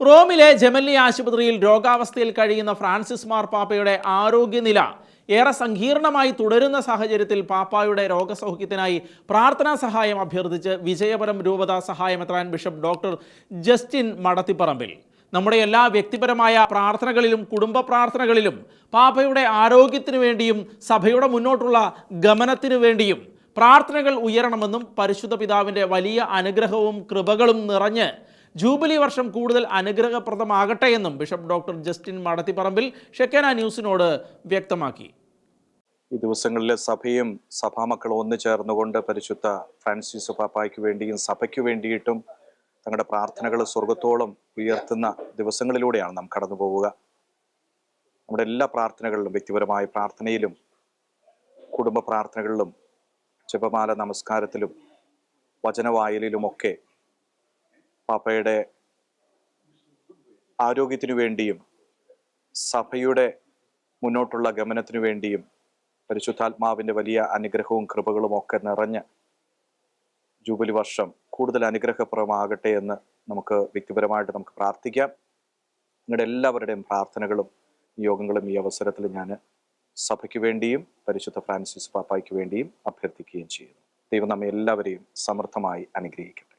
റോമിലെ ജമല്ലി ആശുപത്രിയിൽ രോഗാവസ്ഥയിൽ കഴിയുന്ന ഫ്രാൻസിസ് മാർ പാപ്പയുടെ ആരോഗ്യനില ഏറെ സങ്കീർണമായി തുടരുന്ന സാഹചര്യത്തിൽ പാപ്പായുടെ രോഗസൗഖ്യത്തിനായി പ്രാർത്ഥനാ സഹായം അഭ്യർത്ഥിച്ച് വിജയപുരം രൂപതാ സഹായമെത്രാൻ ബിഷപ്പ് ഡോക്ടർ ജസ്റ്റിൻ മടത്തിപ്പറമ്പിൽ. നമ്മുടെ എല്ലാ വ്യക്തിപരമായ പ്രാർത്ഥനകളിലും കുടുംബ പ്രാർത്ഥനകളിലും പാപ്പയുടെ ആരോഗ്യത്തിനു വേണ്ടിയും സഭയുടെ മുന്നോട്ടുള്ള ഗമനത്തിനു വേണ്ടിയും പ്രാർത്ഥനകൾ ഉയരണമെന്നും പരിശുദ്ധ പിതാവിന്റെ വലിയ അനുഗ്രഹവും കൃപകളും നിറഞ്ഞ് ജൂബിലി വർഷം കൂടുതൽ അനുഗ്രഹപ്രദമാകട്ടെ എന്നും bishop doctor Justin Madathipparambil Shekinah ന്യൂസിനോട് വ്യക്തമാക്കി. ഈ ദിവസങ്ങളിൽ സഭയും സഭാമക്കളും ഒന്നു ചേർന്നുകൊണ്ട് പരിശുദ്ധ ഫ്രാൻസിസ് പാപ്പായ്ക്ക് വേണ്ടിയും സഭയ്ക്ക് വേണ്ടിയിട്ടും തങ്ങളുടെ പ്രാർത്ഥനകൾ സ്വർഗത്തോളം ഉയർത്തുന്ന ദിവസങ്ങളിലൂടെയാണ് നാം കടന്നു പോവുക. നമ്മുടെ എല്ലാ പ്രാർത്ഥനകളിലും വ്യക്തിപരമായ പ്രാർത്ഥനയിലും കുടുംബ പ്രാർത്ഥനകളിലും ജപമാല നമസ്കാരത്തിലും വചനവായലിലുമൊക്കെ പാപ്പയുടെ ആരോഗ്യത്തിനു വേണ്ടിയും സഭയുടെ മുന്നോട്ടുള്ള ഗമനത്തിനു വേണ്ടിയും പരിശുദ്ധാത്മാവിന്റെ വലിയ അനുഗ്രഹവും കൃപകളും ഒക്കെ നിറഞ്ഞ ജൂബിലി വർഷം കൂടുതൽ അനുഗ്രഹപ്രദമാകട്ടെ എന്ന് നമുക്ക് വ്യക്തിപരമായിട്ട് നമുക്ക് പ്രാർത്ഥിക്കാം. നിങ്ങളുടെ എല്ലാവരുടെയും പ്രാർത്ഥനകളും യോഗങ്ങളും ഈ അവസരത്തിൽ ഞാൻ സഭയ്ക്ക് വേണ്ടിയും പരിശുദ്ധ ഫ്രാൻസിസ് പാപ്പായ്ക്ക് വേണ്ടിയും അഭ്യർത്ഥിക്കുകയും ചെയ്യുന്നു. ദൈവം നമ്മെ എല്ലാവരെയും സമർത്ഥമായി അനുഗ്രഹിക്കട്ടെ.